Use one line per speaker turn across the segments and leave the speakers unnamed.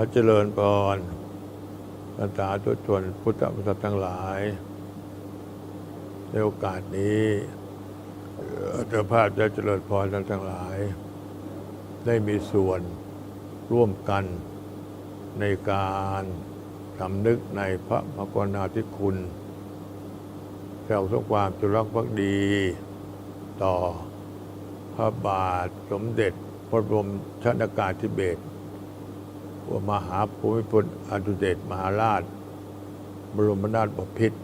อเจริญพรภาษาทุชนพุทธบริษัททั้งหลาย ในโอกาสนี้เอ่อเจ้าภาพจะเจริญพรท่านทั้งหลาย ได้มีส่วนร่วมกันในการสำนึกในพระมหากรุณาธิคุณแสดงสงความจงรักภักดี ต่อพระบาทสมเด็จพระบรมชนากาธิเบศร มหาภูมิพลอดุลยเดชมหาราช บรมนาถบพิตร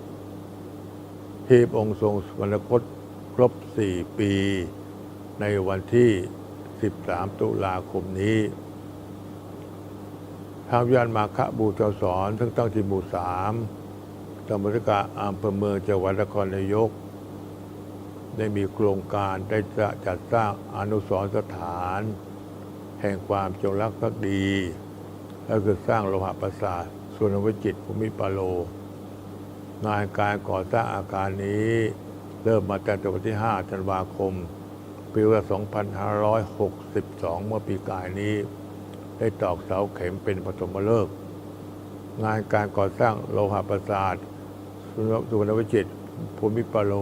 ที่พระองค์ทรงสวรรคตครบ 4 ปี ในวันที่ 13 ตุลาคมนี้ทางวิญญาณมาคะบูชาสอนซึ่งตั้งที่หมู่สามตำบลกาอำเภอเมืองจังหวัดนครนายก ได้มีโครงการได้จะจัดสร้างอนุสรสถาน แห่งความจงรักภักดี และคือสร้างโลหะประสาทส่วนวิจิตภูมิปาโล งานการก่อสร้างอาคารนี้ เริ่มมาตั้งแต่วันที่ 5 ธันวาคม ปีว่า2562 เมื่อปีกายนี้ ได้ตอกเสาเข็มเป็นปฐมฤกษ์งานการก่อสร้างโลหะประสาทสุวรรณวิจิตภูมิปาโล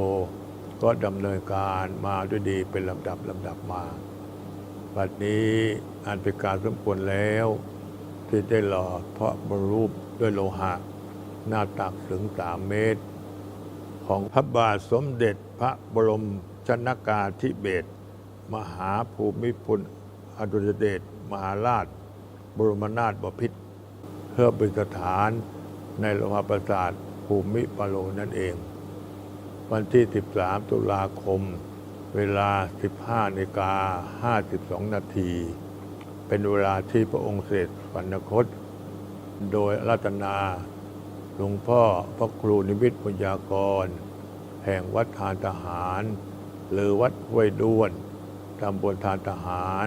ก็ดำเนินการมาด้วยดีเป็นลำดับลำดับมา บัดนี้อันเป็นการสมควรแล้ว ที่ได้หล่อพระบรรลุด้วยโลหะ หน้าตักถึงสามเมตร ของพระบาทสมเด็จพระบรมชนากาธิเบศรมหาภูมิพลอดุลยเดชมหาราช บรมนาถบพิตรเพื่อเป็นสถานในโลหะประสาทภูมิปโลนั่นเอง วันที่ 13 ตุลาคม เวลา 15นาฬิกา52 นาที เป็นเวลาที่พระองค์เสด็จสวรรคต โดยรัตนาหลวงพ่อพระครูนิมิตปุญญากร แห่งวัดทานทหาร หรือวัดห้วยด้วนตำบลทานทหาร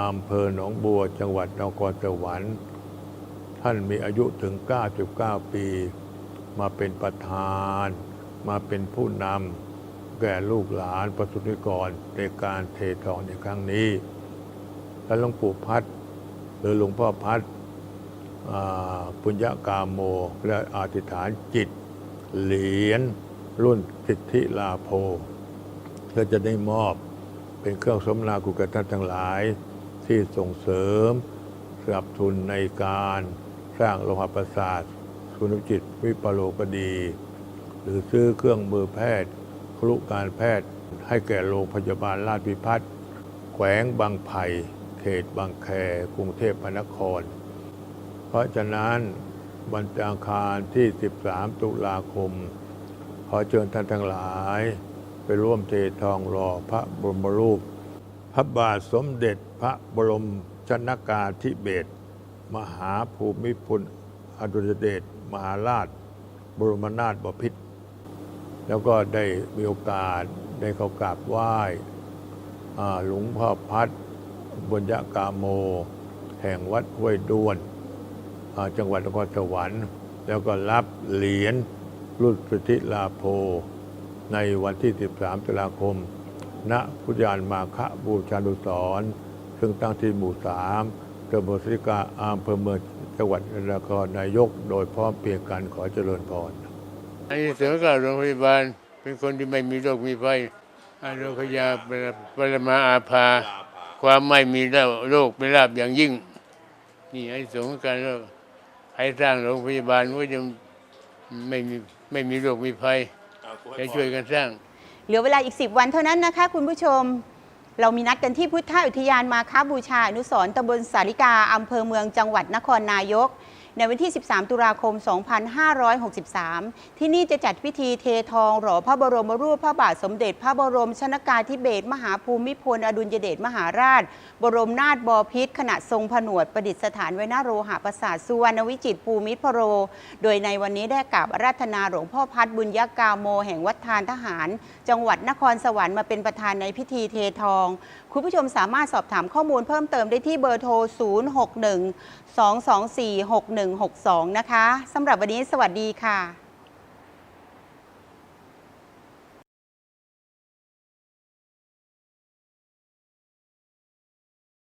อำเภอหนองบัวจังหวัดนครสวรรค์ท่านมีอายุถึง 99 ปี มาเป็นประธาน มาเป็นผู้นำแก่ลูกหลานประสุนิกรในการเททองในครั้งนี้ และหลวงปู่พัดหรือหลวงพ่อพัดปุญญากามโม และอธิษฐานจิต เหรียญรุ่นสิทธิลาโภและจะได้มอบเป็นเครื่องสมนาคุกท่านทั้งหลาย ที่ส่งเสริมสนับสนุนในการสร้างโลหะประสาทสุนจิตวิปโลกดี หรือซื้อเครื่องมือแพทย์ ครุการแพทย์ให้แก่โรงพยาบาลราชพิพัฒน์แขวงบางไผ่ เขตบางแคกรุงเทพมหานคร เพราะฉะนั้นวันจันทร์อังคารที่ 13 ตุลาคม ขอเชิญท่านทั้งหลาย ไปร่วมเททองรอพระบรมรูป พระบาทสมเด็จพระบรมชนากาธิเบศรมหาภูมิพลอดุลยเดชมหาราช บรมนาถบพิตรแล้วก็ได้มีโอกาสได้เข้ากราบไหว้หลวงพ่อพัด บุญญากาโม แห่งวัดห้วยด้วน จังหวัดนครสวรรค์ แล้วก็รับเหรียญรุ่นสุธิลาโภในวันที่ 13ตุลาคม ณพุทธานมาคะบูชานุสรซึ่งตั้งที่หมู่สามตำบลสริกาอำเภอเมืองจังหวัดนครนายก โดยพร้อมเพรียงกันขอเจริญพร
อันนี้เสริมกับโรงพยาบาล เป็นคนที่ไม่มีโรคมีภัยอาโรคยาปรมาอาภา ความไม่มีโรคเป็นลาบอย่างยิ่ง นี่ไอ้สงส์การเราให้สร้างโรงพยาบาลก็จะไม่มีไม่มีโรคมีภัยให้ช่วยกันสร้าง
เหลือเวลาอีก 10 วันเท่านั้นนะคะ คุณผู้ชมเรามีนัดกันที่พุทธอุทยานมาค้าบูชาอนุสรณ์ตำบลสาริกาอำเภอเมืองจังหวัดนครนายก ในวันที่ 13 ตุลาคม 2563 ที่นี่จะจัดพิธีเททองหล่อพระบรมรูปพระบาทสมเด็จ พระบรมชนากาธิเบศรมหาภูมิพลอดุลยเดชมหาราช บรมนาถบพิตรขณะทรงผนวดประดิษฐานไว้หน้าโรหะประสาทสุวรรณวิจิตภูมิพโร โดยในวันนี้ได้กราบอาราธนาหลวงพ่อพัดบุญยกาโม แห่งวัดทานทหาร จังหวัดนครสวรรค์มาเป็นประธานในพิธีเททอง คุณผู้ชมสามารถสอบถามข้อมูลเพิ่มเติมได้ที่เบอร์โทร 06122461 6162 นะคะสำหรับวันนี้สวัสดีค่ะ